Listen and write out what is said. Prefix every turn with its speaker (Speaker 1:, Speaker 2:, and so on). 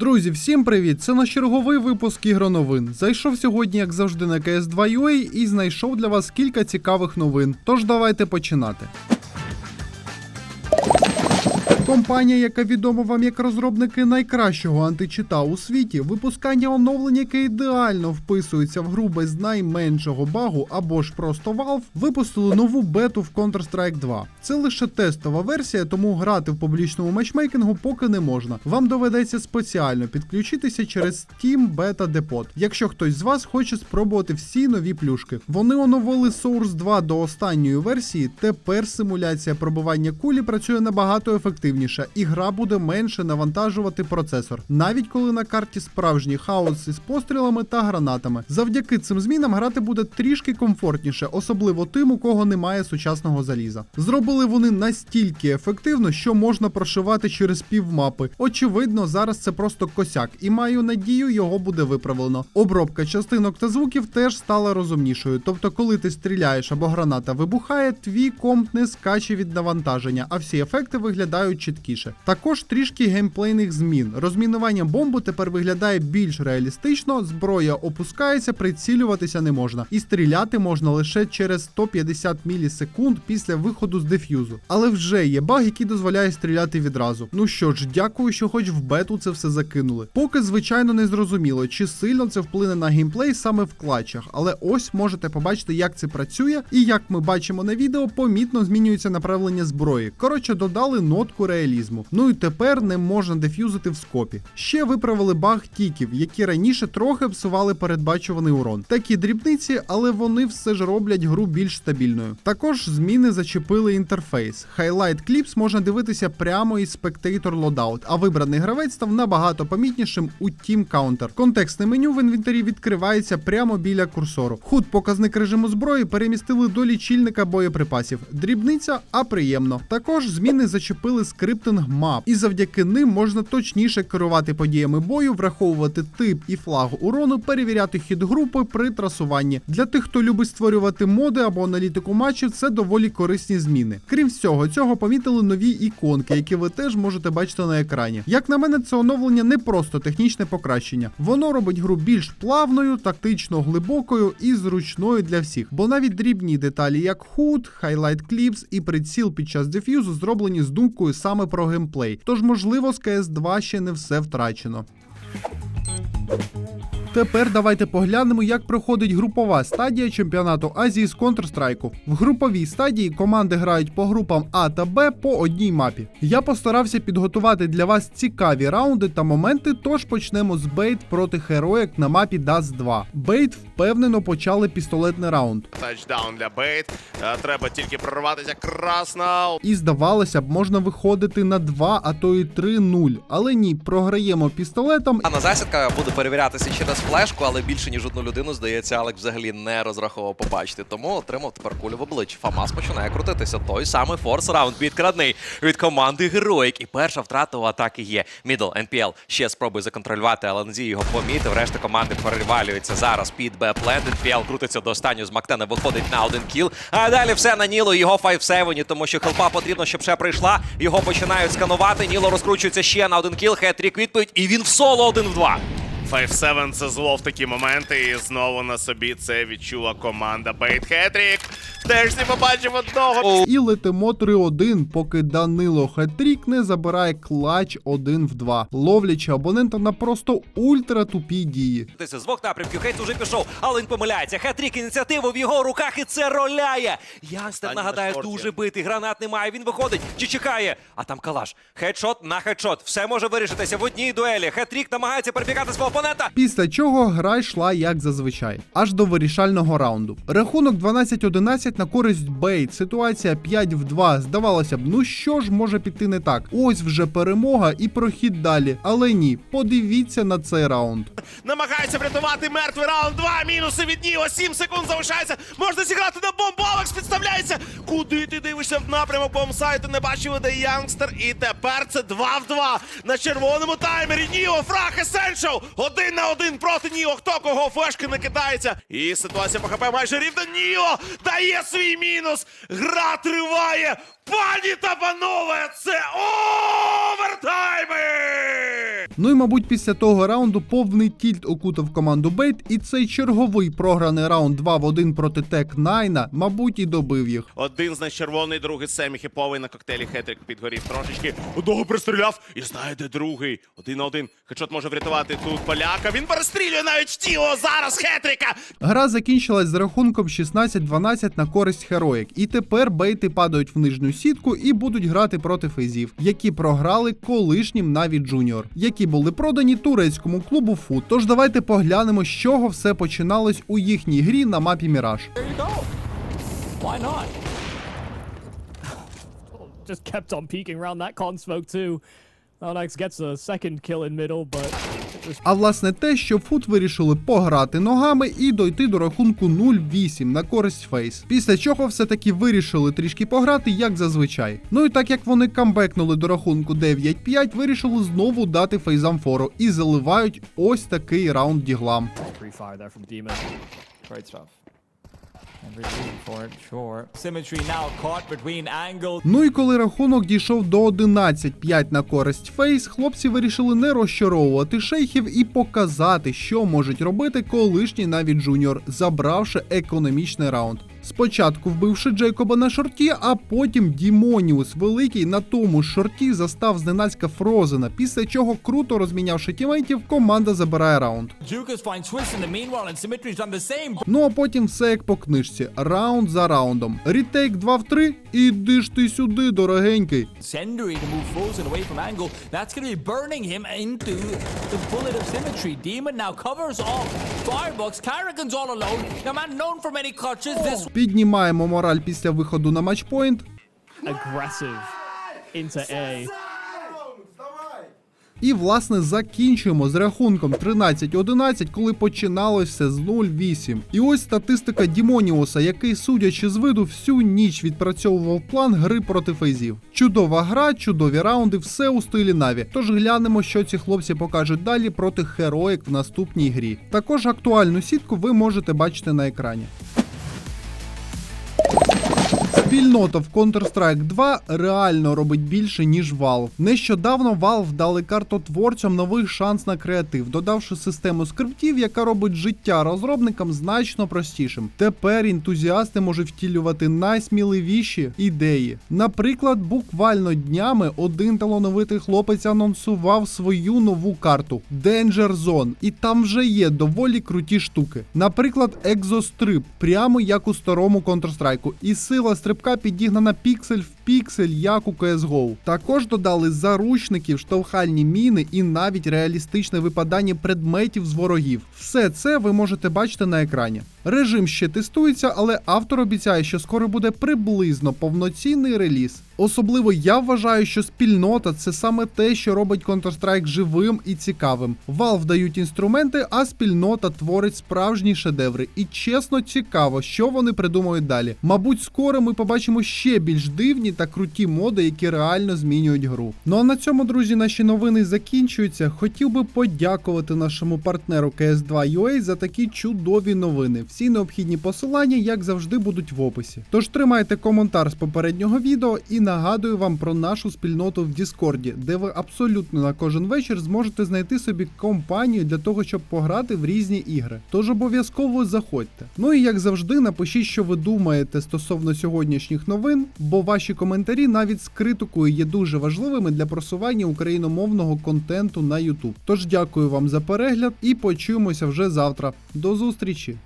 Speaker 1: Друзі, всім привіт! Це наш черговий випуск ігроновин. Зайшов сьогодні, як завжди, на КС2UA і знайшов для вас кілька цікавих новин. Тож давайте починати. Компанія, яка відома вам як розробники найкращого античита у світі, випускання оновлень, яке ідеально вписується в гру без найменшого багу або ж просто Valve, випустили нову бету в Counter-Strike 2. Це лише тестова версія, тому грати в публічному матчмейкінгу поки не можна. Вам доведеться спеціально підключитися через Steam Beta Depot, якщо хтось з вас хоче спробувати всі нові плюшки. Вони оновили Source 2 до останньої версії. Тепер симуляція пробивання кулі працює набагато ефективніше, і гра буде менше навантажувати процесор, навіть коли на карті справжній хаос із пострілами та гранатами. Завдяки цим змінам грати буде трішки комфортніше, особливо тим, у кого немає сучасного заліза. Зробили вони настільки ефективно, що можна прошивати через півмапи. Очевидно, зараз це просто косяк, і маю надію, його буде виправлено. Обробка частинок та звуків теж стала розумнішою. Тобто, коли ти стріляєш або граната вибухає, твій комп не скаче від навантаження, а всі ефекти виглядають чіткіше. Також трішки геймплейних змін. Розмінування бомби тепер виглядає більш реалістично, зброя опускається, прицілюватися не можна, і стріляти можна лише через 150 мілісекунд після виходу з деф'юзу. Але вже є баг, який дозволяє стріляти відразу. Ну що ж, дякую, що хоч в бету це все закинули. Поки, звичайно, не зрозуміло, чи сильно це вплине на геймплей саме в клатчах, але ось можете побачити, як це працює, і як ми бачимо на відео, помітно змінюється направлення зброї. Коротше, додали нотку реалізму. Ну і тепер не можна деф'юзити в скопі. Ще виправили баг тіків, які раніше трохи псували передбачуваний урон. Такі дрібниці, але вони все ж роблять гру більш стабільною. Також зміни зачепили інтерфейс. Highlight Clips можна дивитися прямо із Spectator Loadout, а вибраний гравець став набагато помітнішим у Team Counter. Контекстне меню в інвентарі відкривається прямо біля курсору. Худ показник режиму зброї перемістили до лічильника боєприпасів. Дрібниця, а приємно. Також зміни зачепили скриптинг мап, і завдяки ним можна точніше керувати подіями бою, враховувати тип і флаг урону, перевіряти хід групи при трасуванні. Для тих, хто любить створювати моди або аналітику матчів, це доволі корисні зміни. Крім всього, цього помітили нові іконки, які ви теж можете бачити на екрані. Як на мене, це оновлення не просто технічне покращення. Воно робить гру більш плавною, тактично глибокою і зручною для всіх. Бо навіть дрібні деталі, як худ, хайлайт кліпс і приціл під час деф'юзу, зроблені з думкою саме про геймплей. Тож, можливо, з CS 2 ще не все втрачено. Тепер давайте поглянемо, як проходить групова стадія чемпіонату Азії з Counter-Strike. В груповій стадії команди грають по групам А та Б по одній мапі. Я постарався підготувати для вас цікаві раунди та моменти, тож почнемо з Бейт проти Heroic на мапі DAS 2. Бейт впевнено почали пістолетний раунд.
Speaker 2: Тачдаун для Бейт. Е, Треба тільки прорватися красно.
Speaker 1: І здавалося б, можна виходити на 2, а то і 3-0. Але ні, програємо пістолетом
Speaker 3: Дана засідка буде перевірятися через флешку, але більше ніж одну людину, здається, Алекс взагалі не розраховував побачити. Тому отримав тепер кулю в обличчя. Фамас починає крутитися. Той самий форс раунд підкрадний від команди Героїк. І перша втрата у атаки є. Мідл НПЛ ще спробує законтролювати, але Нзі його помітив. Решта команди перевалюється зараз під Б-плент. Крутиться до останнього з Мактена, виходить на один кіл. А далі все на Ніло, його 5-7, тому що хелпа потрібно, щоб ще прийшла. Його починають сканувати. Ніло розкручується ще на один кіл. Хетрік відповідь, і він в соло один в два.
Speaker 2: 5-7 це зло в такі моменти, і знову на собі це відчула команда Бейт Хетрік. Теж не побачив одного.
Speaker 1: і летимо 3-1, поки Данило Хетрік не забирає клач 1 в 2, ловлячи абонента на просто ультра тупі дії.
Speaker 3: З двох напрямків Хейтс уже пішов, але він помиляється. Хетрік ініціативу в його руках і це роляє. Янстер,
Speaker 2: Останній
Speaker 3: нагадаю, дуже битий. Гранат немає. Він виходить чи чекає. А там калаш. Хедшот на хедшот. Все може вирішитися в одній дуелі. Хетрік намагається перебігати свого опонента.
Speaker 1: Після чого гра йшла як зазвичай, аж до вирішального раунду. Рахунок 12-11 на користь Бейт. Ситуація 5 в 2. Здавалося б, ну що ж може піти не так? Ось вже перемога і прохід далі. Але ні, подивіться на цей раунд.
Speaker 2: Намагається врятувати мертвий раунд. Два мінуси від Ніо. Сім секунд залишається. Можна зіграти на бомбу. Підставляється. Куди ти дивишся в напрямок бомбсайту? Не бачив, де Янгстер. І тепер це два в два. На червоному таймері. Ніо, фраг Есеншал. Один на один проти Ніо. Хто кого флешки не кидається. І ситуація по ХП майже рівна. Ніо дає свій мінус. Гра триває. Пані та панове, це
Speaker 1: Ну і мабуть, після того раунду повний тільт окутав команду Бейт, і цей черговий програний раунд 2 в 1 проти Тек Найна, мабуть, і добив їх.
Speaker 2: Один з нас червоний, другий Семі хіповий на коктейлі Хетрик підгорів трошечки. Одного пристріляв і знає, де другий. Один на один. Хедшот може врятувати тут поляка. Він перестрілює навіть тіло зараз Хетрика.
Speaker 1: Гра закінчилась з рахунком 16-12 на користь Хероїк, і тепер бейти падають в нижню сітку і будуть грати проти фейзів, які програли колишнім Наві Джуніор, які були продані турецькому клубу Фу. Тож давайте поглянемо, з чого все починалось у їхній грі на мапі Міраж.
Speaker 4: Just kept on peeking around that con smoke too. Onyx gets a second kill in middle, but
Speaker 1: А власне те, що Фут вирішили пограти ногами і дойти до рахунку 0-8 на користь Фейс. Після чого все-таки вирішили трішки пограти, як зазвичай. Ну і так як вони камбекнули до рахунку 9-5, вирішили знову дати фейзам фору і заливають ось такий раунд діглам.
Speaker 4: free fire there from Demon.
Speaker 5: Great stuff.
Speaker 1: Ну і коли рахунок дійшов до 11-5 на користь Фейс, хлопці вирішили не розчаровувати шейхів і показати, що можуть робити колишній навіть Джуніор, забравши економічний раунд. Спочатку вбивши Джейкоба на шорті, а потім Дімоніус великий на тому ж шорті застав зненацька Фрозена, після чого круто розмінявши тімейтів, команда забирає раунд. Ну а потім все як по книжці, раунд за раундом. Рітейк 2 в 3, іди ж ти сюди, дорогенький.
Speaker 5: All alone. The man known for many clutches. This
Speaker 1: Піднімаємо мораль після виходу на.
Speaker 4: Aggressive.
Speaker 1: І, власне, закінчуємо з рахунком 13-11, коли починалося з 0-8. І ось статистика Дімоніуса, який, судячи з виду, всю ніч відпрацьовував план гри проти фейзів. Чудова гра, чудові раунди, все у стилі Наві. Тож глянемо, що ці хлопці покажуть далі проти Heroic в наступній грі. Також актуальну сітку ви можете бачити на екрані. Спільнота в Counter-Strike 2 реально робить більше, ніж Valve. Нещодавно Valve дали картотворцям новий шанс на креатив, додавши систему скриптів, яка робить життя розробникам значно простішим. Тепер ентузіасти можуть втілювати найсміливіші ідеї. Наприклад, буквально днями один талановитий хлопець анонсував свою нову карту Danger Zone, і там вже є доволі круті штуки. Наприклад, екзостриб, прямо як у старому Counter-Strike, і сила стрибка підігнана піксель в піксель, як у CSGO. Також додали заручників, штовхальні міни і навіть реалістичне випадання предметів з ворогів. Все це ви можете бачити на екрані. Режим ще тестується, але автор обіцяє, що скоро буде приблизно повноцінний реліз. Особливо я вважаю, що спільнота це саме те, що робить Counter-Strike живим і цікавим. Valve дають інструменти, а спільнота творить справжні шедеври. І чесно цікаво, що вони придумають далі. Мабуть, скоро ми побачимо ще більш дивні та круті моди, які реально змінюють гру. Ну а на цьому, друзі, наші новини закінчуються. Хотів би подякувати нашому партнеру CS2UA за такі чудові новини. Всі необхідні посилання, як завжди, будуть в описі. Тож тримайте коментар з попереднього відео і нагадую вам про нашу спільноту в Діскорді, де ви абсолютно на кожен вечір зможете знайти собі компанію для того, щоб пограти в різні ігри. Тож обов'язково заходьте. Ну і як завжди, напишіть, що ви думаєте стосовно сьогоднішніх новин, бо ваші коментарі навіть з критикою є дуже важливими для просування україномовного контенту на YouTube. Тож дякую вам за перегляд і почуємося вже завтра. До зустрічі!